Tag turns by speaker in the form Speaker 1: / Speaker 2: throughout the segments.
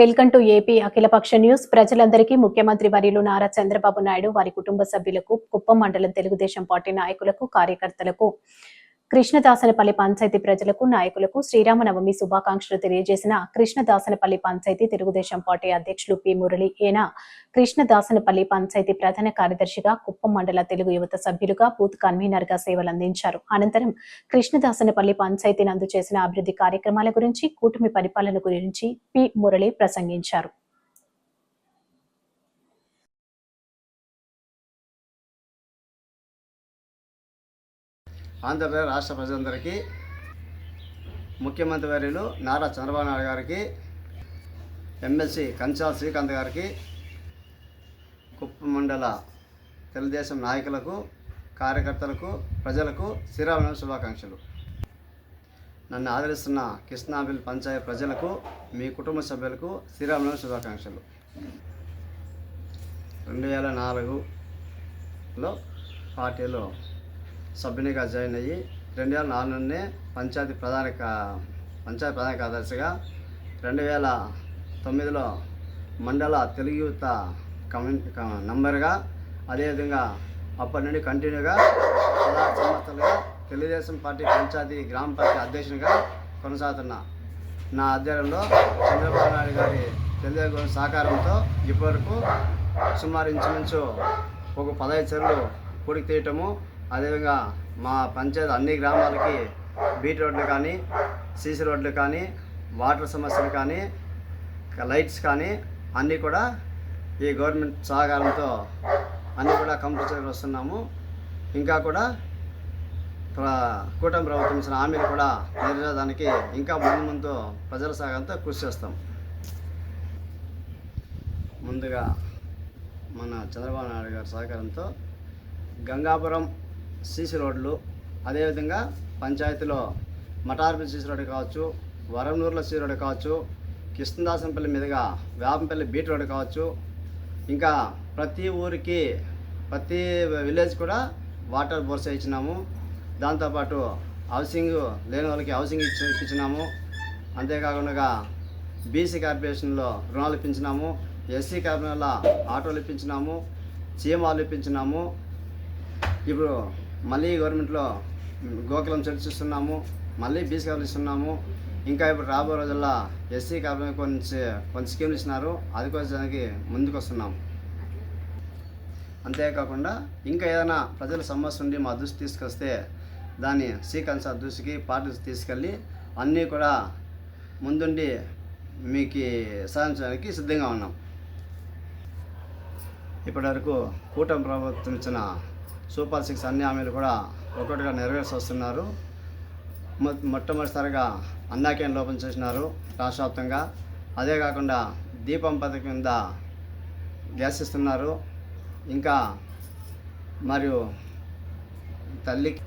Speaker 1: Welcome to AP అఖిలపక్ష news. ప్రజలందరికీ ముఖ్యమంత్రి వర్యులు నారా చంద్రబాబు నాయుడు వారి కుటుంబ సభ్యులకు కుప్పం మండలం తెలుగుదేశం పార్టీ నాయకులకు కార్యకర్తలకు కృష్ణదాసనపల్లి పంచాయతీ ప్రజలకు నాయకులకు శ్రీరామనవమి శుభాకాంక్షలు తెలియజేసిన కృష్ణదాసనపల్లి పంచాయతీ తెలుగుదేశం పార్టీ అధ్యక్షులు పి. మురళి. ఏన కృష్ణదాసనపల్లి పంచాయతీ ప్రధాన కార్యదర్శిగా కుప్పం మండల తెలుగు యువత సభ్యులుగా బూత్ కన్వీనర్గా సేవలు అందించారు అనంతరం కృష్ణదాసనపల్లి పంచాయతీ నందు చేసిన అభివృద్ధి కార్యక్రమాల గురించి కూటమి పరిపాలన గురించి పి. మురళి ప్రసంగించారు.
Speaker 2: ఆంధ్రప్రదేశ్ రాష్ట్ర ప్రజలందరికీ ముఖ్యమంత్రి వర్యులు నారా చంద్రబాబు నాయుడు గారికి ఎమ్మెల్సీ కంచాల శ్రీకాంత్ గారికి కుప్ప మండల తెలుగుదేశం నాయకులకు కార్యకర్తలకు ప్రజలకు శ్రీరామనవమి శుభాకాంక్షలు. నన్ను ఆదరిస్తున్న కృష్ణాబిల్ పంచాయత్ ప్రజలకు మీ కుటుంబ సభ్యులకు శ్రీరామనవమి శుభాకాంక్షలు. రెండు వేల నాలుగులో పార్టీలో సభ్యునిగా జాయిన్ అయ్యి రెండు వేల నాలుగు నుండి పంచాయతీ ప్రధాన పంచాయతీ ప్రధాన కార్యదర్శిగా రెండు వేల తొమ్మిదిలో మండల తెలుగు యువత కమ్యూనిటీ నంబర్గా అదేవిధంగా అప్పటి నుండి కంటిన్యూగా పదహారు సంవత్సరాలుగా తెలుగుదేశం పార్టీ పంచాయతీ గ్రామ పార్టీ అధ్యక్షునిగా కొనసాగుతున్నా నా ఆధ్వర్యంలో చంద్రబాబు నాయుడు గారి తెలుగుదేశం సహకారంతో ఇప్పటివరకు సుమారు ఇంచుమించు ఒక పదహైదు చెరువులు పూడికి తీయటము అదేవిధంగా మా పంచాయతీ అన్ని గ్రామాలకి బీట్ రోడ్లు కానీ సీసీ రోడ్లు కానీ వాటర్ సమస్యలు కానీ లైట్స్ కానీ అన్నీ కూడా ఈ గవర్నమెంట్ సహకారంతో అన్నీ కూడా కంప్లీట్ వస్తున్నాము. ఇంకా కూడా కూటమి ప్రభుత్వం ఇచ్చిన హామీలు కూడా నెరవేర్చడానికి ఇంకా ముందు ముందు ప్రజల సహకారంతో కృషి చేస్తాం. ముందుగా మన చంద్రబాబు నాయుడు గారి సహకారంతో గంగాపురం సీసీ రోడ్లు అదేవిధంగా పంచాయతీలో మటార్పల్లి సీసీ రోడ్డు కావచ్చు వరంనూరులో సీసీ రోడ్డు కావచ్చు కృష్ణదాసంపల్లి మీదుగా వేపంపల్లి బీట్ రోడ్డు కావచ్చు. ఇంకా ప్రతి ఊరికి ప్రతి విలేజ్ కూడా వాటర్ బోర్స్ ఇచ్చినాము దాంతోపాటు హౌసింగ్ లేని వాళ్ళకి హౌసింగ్ ఇచ్చి ఇచ్చినాము అంతేకాకుండా బీసీ కార్పొరేషన్లో రుణాలు ఇప్పించినాము. ఎస్సీ కార్పొరేషన్లో ఆటోలు ఇప్పించినాము. చీమాలు ఇప్పించినాము. ఇప్పుడు మళ్ళీ గవర్నమెంట్లో గోకులం చర్చిస్తున్నాము మళ్ళీ బీసీ కార్పొరేషన్ ఇస్తున్నాము. ఇంకా ఇప్పుడు రాబోయే రోజుల్లో ఎస్సీ కార్పొరేషన్ కొన్ని కొన్ని స్కీమ్లు ఇచ్చినారు అది కోసం ముందుకు వస్తున్నాము అంతేకాకుండా ఇంకా ఏదైనా ప్రజల సమస్య ఉండి మా దృష్టి తీసుకొస్తే దాన్ని శ్రీకాంత్ సార్ దృష్టికి పార్టీ తీసుకెళ్ళి అన్నీ కూడా ముందుండి మీకు సాధించడానికి సిద్ధంగా ఉన్నాం. ఇప్పటివరకు కూటమి ప్రభుత్వం ఇచ్చిన సూపర్ సిక్స్ అన్ని హామీలు కూడా ఒక్కొక్కటిగా నెరవేర్చి వస్తున్నారు మొ- మొట్టమొదటిసారిగా అన్నాకేం లోపం చేసినారు రాష్ట్ర వ్యాప్తంగా అదే కాకుండా దీపం పథకం కింద గ్యాస్ ఇస్తున్నారు. ఇంకా మరియు తల్లికి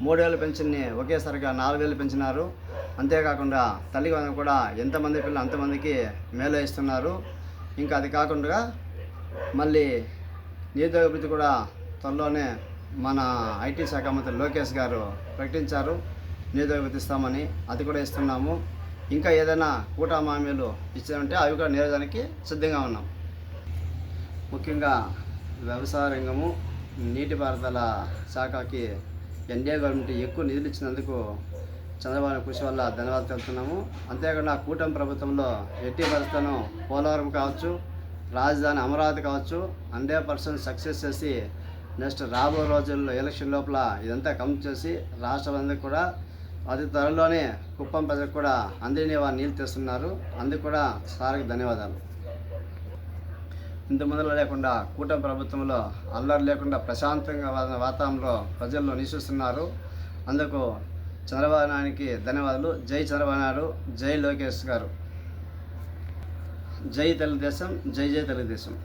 Speaker 2: మూడు వేల పెన్షన్ని ఒకేసారిగా నాలుగు వేలు పెంచినారు. అంతేకాకుండా తల్లి వందనం కూడా ఎంతమంది పిల్లలు అంతమందికి మేలు ఇస్తున్నారు ఇంకా అది కాకుండా మళ్ళీ నిరుద్యోగ కూడా త్వరలోనే మన ఐటీ శాఖ మంత్రి లోకేష్ గారు ప్రకటించారు. నిరుద్యోగ ఇస్తామని అది కూడా ఇస్తున్నాము. ఇంకా ఏదైనా కూటమి ఇచ్చారంటే అవి కూడా నిరోధానికి సిద్ధంగా ఉన్నాం. ముఖ్యంగా వ్యవసాయ రంగము నీటిపారుదల శాఖకి ఎన్డీఏ గవర్నమెంట్ ఎక్కువ నిధులు ఇచ్చినందుకు చంద్రబాబు కృషి వల్ల ధన్యవాదాలు తెలుపుతున్నాము. అంతేకాకుండా కూటమి ప్రభుత్వంలో ఎట్టి పరిస్థితులను పోలవరం కావచ్చు రాజధాని అమరావతి కావచ్చు హండ్రెడ్ పర్సెంట్ సక్సెస్ చేసి నెక్స్ట్ రాబో రోజుల్లో ఎలక్షన్ లోపల ఇదంతా కంప్లీట్ చేసి రాష్ట్రం కూడా అతి త్వరలోనే కుప్పం ప్రజలకు కూడా అందరినీ వారు నీళ్ళు తెస్తున్నారు. అందుకు కూడా సార్కి ధన్యవాదాలు. ఇంత ముందులో లేకుండా కూటమి ప్రభుత్వంలో అల్లరి లేకుండా ప్రశాంతంగా వాతావరణంలో ప్రజల్లో నివసిస్తున్నారు. అందుకు చంద్రబాబు నాయుడికి ధన్యవాదాలు. జై చంద్రబాబు నాయుడు జై లోకేష్ గారు. జై తెలుగుదేశం జై జై తెలుగుదేశం.